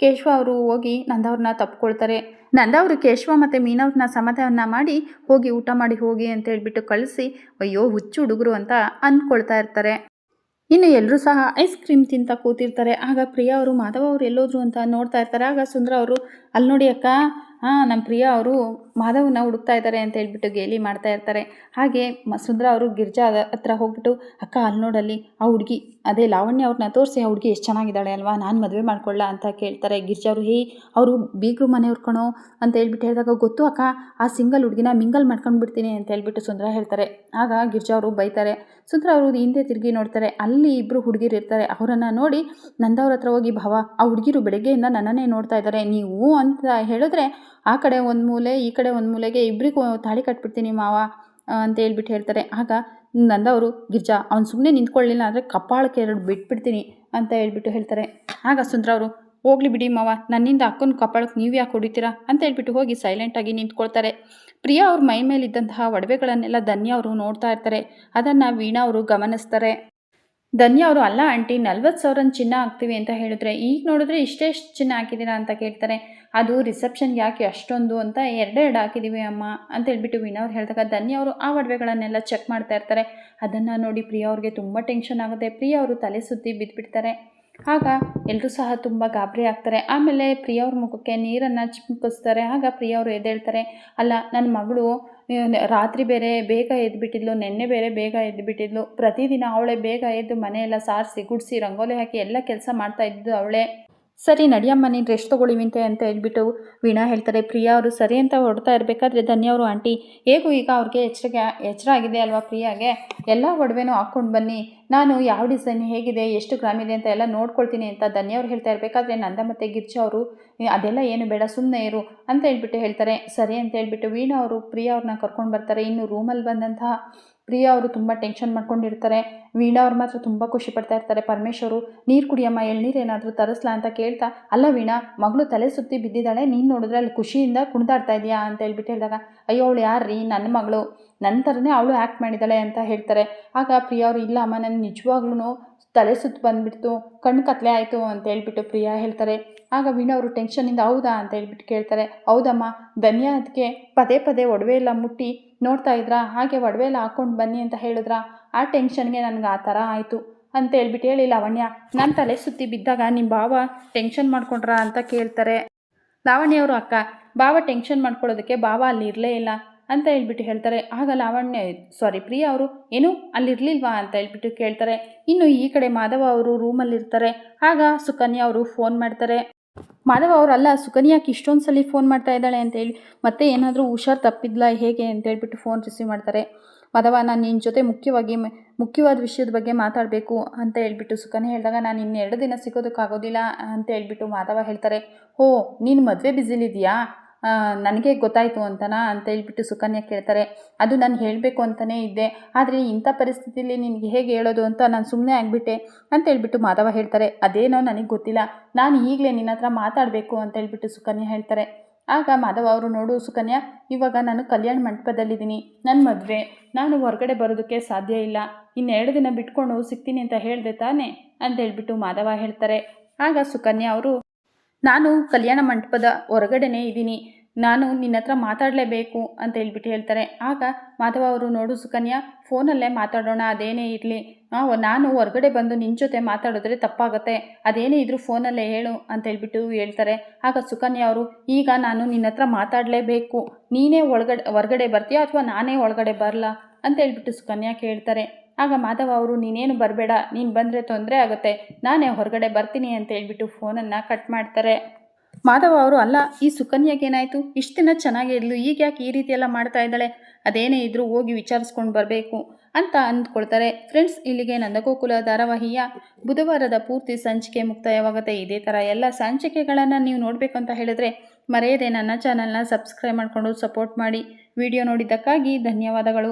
S1: ಕೇಶವ ಅವರು ಹೋಗಿ ನಂದವ್ರನ್ನ ತಪ್ಕೊಳ್ತಾರೆ. ನಂದವರು ಕೇಶವ ಮತ್ತು ಮೀನವ್ರನ್ನ ಸಮಾಧಾನ ಮಾಡಿ ಹೋಗಿ ಊಟ ಮಾಡಿ ಹೋಗಿ ಅಂತ ಹೇಳ್ಬಿಟ್ಟು ಕಳಿಸಿ, ಅಯ್ಯೋ, ಹುಚ್ಚು ಹುಡುಗರು ಅಂತ ಅಂದ್ಕೊಳ್ತಾ ಇರ್ತಾರೆ. ಇನ್ನು ಎಲ್ಲರೂ ಸಹ ಐಸ್ ಕ್ರೀಮ್ ತಿಂತ ಕೂತಿರ್ತಾರೆ. ಆಗ ಪ್ರಿಯಾ ಅವರು, ಮಾಧವ ಅವರು ಎಲ್ಲೋದ್ರು ಅಂತ ನೋಡ್ತಾ ಇರ್ತಾರೆ. ಆಗ ಸುಂದ್ರ ಅವರು ಅಲ್ಲಿ ನೋಡಿ ಅಕ್ಕ ಹಾಂ ನಮ್ಮ ಪ್ರಿಯಾ ಅವರು ಮಾಧವನ ಹುಡುಕ್ತಾ ಇದ್ದಾರೆ ಅಂತ ಹೇಳ್ಬಿಟ್ಟು ಗೇಲಿ ಮಾಡ್ತಾ ಇರ್ತಾರೆ. ಹಾಗೆ ಸುಂದ್ರ ಅವರು ಗಿರ್ಜಾ ಹತ್ರ ಹೋಗ್ಬಿಟ್ಟು, ಅಕ್ಕ, ಅಲ್ಲಿ ನೋಡಲ್ಲಿ, ಆ ಹುಡುಗಿ, ಅದೇ ಲಾವಣ್ಯ ಅವ್ರನ್ನ ತೋರಿಸಿ, ಆ ಹುಡುಗಿ ಎಷ್ಟು ಚೆನ್ನಾಗಿದ್ದಾಳೆ ಅಲ್ವಾ? ನಾನು ಮದುವೆ ಮಾಡ್ಕೊಳ್ಳ ಅಂತ ಕೇಳ್ತಾರೆ. ಗಿರ್ಜಾ ಅವರು ಹೇ ಅವರು ಬೀಗರು ಮನೆಯವ್ರು ಕಣೋ ಅಂತ ಹೇಳ್ಬಿಟ್ಟು ಹೇಳಿದಾಗ, ಗೊತ್ತು ಅಕ್ಕ, ಆ ಸಿಂಗಲ್ ಹುಡುಗಿನ ಮಿಂಗಲ್ ಮಾಡ್ಕೊಂಡ್ಬಿಡ್ತೀನಿ ಅಂತ ಹೇಳ್ಬಿಟ್ಟು ಸುಂದ್ರ ಹೇಳ್ತಾರೆ. ಆಗ ಗಿರ್ಜಾ ಅವರು ಬೈತಾರೆ. ಸುಂದ್ರ ಅವರು ಹಿಂದೆ ತಿರುಗಿ ನೋಡ್ತಾರೆ, ಅಲ್ಲಿ ಇಬ್ಬರು ಹುಡುಗಿರು ಇರ್ತಾರೆ. ಅವರನ್ನು ನೋಡಿ ನಂದವ್ರ ಹತ್ರ ಹೋಗಿ, ಭಾವ, ಆ ಹುಡುಗಿರು ಬೆಳಗ್ಗೆಯಿಂದ ನನ್ನನ್ನೇ ನೋಡ್ತಾ ಇದ್ದಾರೆ ನೀವು ಅಂತ ಹೇಳಿದ್ರೆ, ಆ ಕಡೆ ಒಂದು ಮೂಲೆ, ಈ ಕಡೆ ಒಂದು ಮೂಲೆಗೆ ಇಬ್ಬರಿಗೂ ತಾಳಿ ಕಟ್ಬಿಡ್ತೀನಿ ಮಾವ ಅಂತ ಹೇಳ್ಬಿಟ್ಟು ಹೇಳ್ತಾರೆ. ಆಗ ನಂದವರು, ಗಿರ್ಜಾ, ಅವ್ನು ಸುಮ್ಮನೆ ನಿಂತ್ಕೊಳ್ಳಿಲ್ಲ ಅಂದರೆ ಕಪಾಳಕ್ಕೆ ಎರಡು ಬಿಟ್ಬಿಡ್ತೀನಿ ಅಂತ ಹೇಳ್ಬಿಟ್ಟು ಹೇಳ್ತಾರೆ. ಆಗ ಸುಂದ್ರ ಅವರು, ಹೋಗ್ಲಿ ಬಿಡಿ ಮಾವ, ನನ್ನಿಂದ ಅಕ್ಕನ ಕಪಾಳಕ್ಕೆ ನೀವು ಯಾಕೆ ಹೊಡಿತೀರಾ ಅಂತ ಹೇಳ್ಬಿಟ್ಟು ಹೋಗಿ ಸೈಲೆಂಟಾಗಿ ನಿಂತ್ಕೊಳ್ತಾರೆ. ಪ್ರಿಯಾ ಅವ್ರ ಮೈ ಮೇಲಿದ್ದಂತಹ ಒಡವೆಗಳನ್ನೆಲ್ಲ ಧನ್ಯ ಅವರು ನೋಡ್ತಾ ಇರ್ತಾರೆ. ಅದನ್ನು ವೀಣಾ ಅವರು ಗಮನಿಸ್ತಾರೆ. ಧನ್ಯ ಅವರು, ಅಲ್ಲ ಆಂಟಿ, ನಲ್ವತ್ತು ಸಾವಿರ ಚಿನ್ನ ಹಾಕ್ತೀವಿ ಅಂತ ಹೇಳಿದ್ರೆ ಈಗ ನೋಡಿದ್ರೆ ಇಷ್ಟೆಷ್ಟು ಚಿನ್ನ ಹಾಕಿದ್ದೀರಾ ಅಂತ ಕೇಳ್ತಾರೆ. ಅದು ರಿಸೆಪ್ಷನ್ ಯಾಕೆ ಅಷ್ಟೊಂದು ಅಂತ ಎರಡೆರಡು ಹಾಕಿದ್ದೀವಿ ಅಮ್ಮ ಅಂತ ಹೇಳ್ಬಿಟ್ಟು ವೀಣಾ ಅವ್ರು ಹೇಳಿದಾಗ ಧನ್ಯ ಅವರು ಆ ಒಡವೆಗಳನ್ನೆಲ್ಲ ಚೆಕ್ ಮಾಡ್ತಾ ಇರ್ತಾರೆ. ಅದನ್ನು ನೋಡಿ ಪ್ರಿಯಾ ಅವ್ರಿಗೆ ತುಂಬ ಟೆನ್ಷನ್ ಆಗುತ್ತೆ. ಪ್ರಿಯಾ ಅವರು ತಲೆ ಸುತ್ತಿ ಬಿದ್ದುಬಿಡ್ತಾರೆ ಆಗ ಎಲ್ಲರೂ ಸಹ ತುಂಬ ಗಾಬರಿ ಆಗ್ತಾರೆ. ಆಮೇಲೆ ಪ್ರಿಯವ್ರ ಮುಖಕ್ಕೆ ನೀರನ್ನು ಚಿಮುಕಿಸ್ತಾರೆ. ಆಗ ಪ್ರಿಯವರು ಎದ್ದೇಳ್ತಾರೆ, ಅಲ್ಲ, ನನ್ನ ಮಗಳು ರಾತ್ರಿ ಬೇರೆ ಬೇಗ ಎದ್ದುಬಿಟ್ಟಿದ್ಲು ನೆನ್ನೆ ಬೇರೆ ಬೇಗ ಎದ್ದುಬಿಟ್ಟಿದ್ಲು ಪ್ರತಿದಿನ ಅವಳೇ ಬೇಗ ಎದ್ದು ಮನೆಯೆಲ್ಲ ಸಾರಿಸಿ, ಗುಡಿಸಿ, ರಂಗೋಲಿ ಹಾಕಿ ಎಲ್ಲ ಕೆಲಸ ಮಾಡ್ತಾ ಅವಳೇ. ಸರಿ ನಡಿಯಮ್ಮ ನೀನು ರೆಸ್ಟ್ ತೊಗೊಳ್ಳಿವಿಂತೆ ಅಂತ ಹೇಳ್ಬಿಟ್ಟು ವೀಣಾ ಹೇಳ್ತಾರೆ. ಪ್ರಿಯಾ ಅವರು, ಸರಿ ಅಂತ ಹೊಡ್ತಾ ಇರಬೇಕಾದ್ರೆ ಧನ್ಯವರು ಆಂಟಿ. ಹೇಗೂ ಈಗ ಅವ್ರಿಗೆ ಎಚ್ಚರಿಕೆ ಎಚ್ಚರ ಆಗಿದೆ ಅಲ್ವಾ ಪ್ರಿಯಾಗೆ? ಎಲ್ಲ ಒಡವೆನೂ ಹಾಕ್ಕೊಂಡು ಬನ್ನಿ. ನಾನು ಯಾವ ಡಿಸೈನ್ ಹೇಗಿದೆ, ಎಷ್ಟು ಗ್ರಾಮ್ ಇದೆ ಅಂತ ಎಲ್ಲ ನೋಡ್ಕೊಳ್ತೀನಿ ಅಂತ ಧನ್ಯವ್ರು ಹೇಳ್ತಾ ಇರಬೇಕಾದ್ರೆ ನಂದ ಮತ್ತು ಗಿರ್ಜಾ ಅವರು ಅದೆಲ್ಲ ಏನು ಬೇಡ ಸುಮ್ಮನೆ ಇರು ಅಂತ ಹೇಳ್ಬಿಟ್ಟು ಹೇಳ್ತಾರೆ. ಸರಿ ಅಂತ ಹೇಳ್ಬಿಟ್ಟು ವೀಣಾ ಅವರು, ಪ್ರಿಯಾ ಅವ್ರನ್ನ ಕರ್ಕೊಂಡು ಬರ್ತಾರೆ. ಇನ್ನು ರೂಮಲ್ಲಿ ಬಂದಂತಹ ಪ್ರಿಯಾ ಅವರು ತುಂಬ ಟೆನ್ಷನ್ ಮಾಡ್ಕೊಂಡಿರ್ತಾರೆ. ವೀಣಾ ಅವ್ರು ಮಾತ್ರ ತುಂಬ ಖುಷಿ ಪಡ್ತಾ ಇರ್ತಾರೆ. ಪರಮೇಶ್ವರು ನೀರು ಕುಡಿಯಮ್ಮ, ಎಳ್ನೀರು ಏನಾದರೂ ತರಿಸ್ಲಾ ಅಂತ ಕೇಳ್ತಾ, ಅಲ್ಲ ವೀಣಾ, ಮಗಳು ತಲೆ ಸುತ್ತಿ ಬಿದ್ದಿದ್ದಾಳೆ, ನೀನು ನೋಡಿದ್ರೆ ಅಲ್ಲಿ ಖುಷಿಯಿಂದ ಕುಣಿದಾಡ್ತಾ ಇದೆಯಾ? ಅಂತ ಹೇಳ್ಬಿಟ್ಟು ಹೇಳಿದಾಗ, ಅಯ್ಯೋ, ಅವಳು ಯಾರ್ರೀ? ನನ್ನ ಮಗಳು. ನನ್ನ ಥರನೇ ಅವಳು ಆ್ಯಕ್ಟ್ ಮಾಡಿದ್ದಾಳೆ ಅಂತ ಹೇಳ್ತಾರೆ. ಆಗ ಪ್ರಿಯಾ ಅವರು, ಇಲ್ಲ ಅಮ್ಮ ನನ್ನ ನಿಜವಾಗ್ಲೂ ತಲೆ ಸುತ್ತು ಬಂದುಬಿಡ್ತು ಕಣ್ಣು ಕತ್ಲೆ ಆಯಿತು ಅಂತ ಹೇಳ್ಬಿಟ್ಟು ಪ್ರಿಯಾ ಹೇಳ್ತಾರೆ. ಆಗ ವೀಣಾ ಅವರು ಟೆನ್ಷನಿಂದ ಹೌದಾ? ಅಂತ ಹೇಳ್ಬಿಟ್ಟು ಕೇಳ್ತಾರೆ. ಹೌದಮ್ಮ, ಧನ್ಯ ಅದಕ್ಕೆ ಪದೇ ಪದೇ ಒಡವೆ ಎಲ್ಲ ಮುಟ್ಟಿ ನೋಡ್ತಾ ಇದ್ರಾ? ಹಾಗೆ ಒಡವೆಲ್ಲ ಹಾಕೊಂಡು ಬನ್ನಿ ಅಂತ ಹೇಳಿದ್ರ? ಆ ಟೆನ್ಷನ್ಗೆ ನನಗೆ ಆ ಥರ ಆಯಿತು. ಅಂತ ಹೇಳ್ಬಿಟ್ಟು ಹೇಳಿ ಲಾವಣ್ಯ. ನನ್ನ ತಲೆ ಸುತ್ತಿ ಬಿದ್ದಾಗ ನಿಮ್ಮ ಭಾವ ಟೆನ್ಷನ್ ಮಾಡ್ಕೊಂಡ್ರಾ ಅಂತ ಕೇಳ್ತಾರೆ. ಲಾವಣ್ಯ ಅವರು ಅಕ್ಕ, ಭಾವ ಟೆನ್ಷನ್ ಮಾಡ್ಕೊಳ್ಳೋದಕ್ಕೆ ಭಾವ ಅಲ್ಲಿ ಇರಲೇ ಇಲ್ಲ ಅಂತ ಹೇಳ್ಬಿಟ್ಟು ಹೇಳ್ತಾರೆ. ಆಗ ಲಾವಣ್ಯ, ಸಾರಿ ಪ್ರಿಯಾ ಅವರು, ಏನು? ಅಲ್ಲಿರಲಿಲ್ವಾ ಅಂತ ಹೇಳ್ಬಿಟ್ಟು ಕೇಳ್ತಾರೆ. ಇನ್ನು ಈ ಕಡೆ ಮಾಧವ ಅವರು ರೂಮಲ್ಲಿರ್ತಾರೆ ಆಗ ಸುಕನ್ಯಾ ಅವರು ಫೋನ್ ಮಾಡ್ತಾರೆ. ಮಾಧವ ಅವರಲ್ಲ ಅಲ್ಲ ಸುಕನ್ಯಾಕ್ಕೆ ಇಷ್ಟೊಂದು ಸಲ ಫೋನ್ ಮಾಡ್ತಾ ಇದ್ದಾಳೆ ಅಂತೇಳಿ ಮತ್ತೆ ಏನಾದರೂ ಹುಷಾರು ತಪ್ಪಿದ್ಲಾ, ಹೇಗೆ ಅಂತ ಹೇಳ್ಬಿಟ್ಟು ಫೋನ್ ರಿಸೀವ್ ಮಾಡ್ತಾರೆ. ಮಾಧವ, ನಾನು ನಿನ್ನ ಜೊತೆ ಮುಖ್ಯವಾಗಿ ಮುಖ್ಯವಾದ ವಿಷಯದ ಬಗ್ಗೆ ಮಾತಾಡಬೇಕು ಅಂತ ಹೇಳ್ಬಿಟ್ಟು ಸುಕನ್ಯಾ ಹೇಳಿದಾಗ, ನಾನು ಇನ್ನೆರಡು ದಿನ ಸಿಗೋದಕ್ಕಾಗೋದಿಲ್ಲ ಅಂತ ಹೇಳ್ಬಿಟ್ಟು ಮಾಧವ ಹೇಳ್ತಾರೆ. ಓ ನೀನು ಮದುವೆ ಬ್ಯುಸಿಲಿದೆಯಾ ನನಗೆ ಗೊತ್ತಾಯಿತು ಅಂತನಾ ಅಂತ ಹೇಳ್ಬಿಟ್ಟು ಸುಕನ್ಯಾ ಕೇಳ್ತಾರೆ. ಅದು ನಾನು ಹೇಳಬೇಕು ಅಂತಲೇ ಇದ್ದೆ. ಆದರೆ ಇಂಥ ಪರಿಸ್ಥಿತಿಯಲ್ಲಿ ನಿನಗೆ ಹೇಗೆ ಹೇಳೋದು ಅಂತ ನಾನು ಸುಮ್ಮನೆ ಆಗಿಬಿಟ್ಟೆ ಅಂತ ಹೇಳ್ಬಿಟ್ಟು ಮಾಧವ ಹೇಳ್ತಾರೆ. ಅದೇನೋ ನನಗೆ ಗೊತ್ತಿಲ್ಲ. ನಾನು ಈಗಲೇ ನಿನ್ನ ಹತ್ರ ಮಾತಾಡಬೇಕು ಅಂತ ಹೇಳ್ಬಿಟ್ಟು ಸುಕನ್ಯಾ ಹೇಳ್ತಾರೆ. ಆಗ ಮಾಧವ ಅವರು ನೋಡು ಸುಕನ್ಯಾ, ಇವಾಗ ನಾನು ಕಲ್ಯಾಣ ಮಂಟಪದಲ್ಲಿದ್ದೀನಿ. ನನ್ನ ಮದುವೆ. ನಾನು ಹೊರಗಡೆ ಬರೋದಕ್ಕೆ ಸಾಧ್ಯ ಇಲ್ಲ. ಇನ್ನೆರಡು ದಿನ ಬಿಟ್ಕೊಂಡು ಸಿಗ್ತೀನಿ ಅಂತ ಹೇಳಿದೆ ತಾನೇ? ಅಂತ ಹೇಳ್ಬಿಟ್ಟು ಮಾಧವ ಹೇಳ್ತಾರೆ. ಆಗ ಸುಕನ್ಯಾ ಅವರು ನಾನು ಕಲ್ಯಾಣ ಮಂಟಪದ ಹೊರಗಡೆನೇ ಇದ್ದೀನಿ. ನಾನು ನಿನ್ನ ಹತ್ರ ಮಾತಾಡಲೇಬೇಕು ಅಂತ ಹೇಳ್ಬಿಟ್ಟು ಹೇಳ್ತಾರೆ. ಆಗ ಮಾಧವ ಅವರು, ನೋಡು ಸುಕನ್ಯಾ, ಫೋನಲ್ಲೇ ಮಾತಾಡೋಣ, ಅದೇನೇ ಇರಲಿ. ನಾನು ಹೊರಗಡೆ ಬಂದು ನಿನ್ನ ಜೊತೆ ಮಾತಾಡಿದ್ರೆ ತಪ್ಪಾಗುತ್ತೆ. ಅದೇನೇ ಇದ್ರೂ ಫೋನಲ್ಲೇ ಹೇಳು ಅಂತ ಹೇಳ್ಬಿಟ್ಟು ಹೇಳ್ತಾರೆ. ಆಗ ಸುಕನ್ಯಾ ಅವರು, ಈಗ ನಾನು ನಿನ್ನ ಹತ್ರ ಮಾತಾಡಲೇಬೇಕು. ನೀನೇ ಒಳಗಡೆ, ಹೊರಗಡೆ ಬರ್ತೀಯಾ ಅಥವಾ ನಾನೇ ಒಳಗಡೆ ಬರಲಾ ಅಂತ ಹೇಳ್ಬಿಟ್ಟು ಸುಕನ್ಯಾ ಕೇಳ್ತಾರೆ. ಆಗ ಮಾಧವ ಅವರು, ನೀನೇನು ಬರಬೇಡ, ನೀನು ಬಂದರೆ ತೊಂದರೆ ಆಗುತ್ತೆ. ನಾನೇ ಹೊರಗಡೆ ಬರ್ತೀನಿ ಅಂತ ಹೇಳ್ಬಿಟ್ಟು ಫೋನನ್ನು ಕಟ್ ಮಾಡ್ತಾರೆ. ಮಾಧವ ಅವರು, ಅಲ್ಲ, ಈ ಸುಕನ್ಯಾಗೆ ಏನಾಯಿತು? ಇಷ್ಟು ದಿನ ಚೆನ್ನಾಗೇ ಇದ್ಲು, ಈಗ ಯಾಕೆ ಈ ರೀತಿ ಎಲ್ಲ ಮಾಡ್ತಾ ಇದ್ದಾಳೆ? ಅದೇನೇ ಇದ್ದರೂ ಹೋಗಿ ವಿಚಾರಿಸ್ಕೊಂಡು ಬರಬೇಕು. ಅಂತ ಅಂದ್ಕೊಳ್ತಾರೆ. ಫ್ರೆಂಡ್ಸ್, ಇಲ್ಲಿಗೆ ನಂದಗೋಕುಲ ಧಾರಾವಾಹಿಯ ಬುಧವಾರದ ಪೂರ್ತಿ ಸಂಚಿಕೆ ಮುಕ್ತಾಯವಾಗುತ್ತೆ. ಇದೇ ಥರ ಎಲ್ಲ ಸಂಚಿಕೆಗಳನ್ನು ನೀವು ನೋಡಬೇಕು ಅಂತ ಹೇಳಿದ್ರೆ, ಮರೆಯದೆ ನನ್ನ ಚಾನಲ್ನ ಸಬ್ಸ್ಕ್ರೈಬ್ ಮಾಡಿಕೊಂಡು ಸಪೋರ್ಟ್ ಮಾಡಿ. ವಿಡಿಯೋ ನೋಡಿದ್ದಕ್ಕಾಗಿ ಧನ್ಯವಾದಗಳು.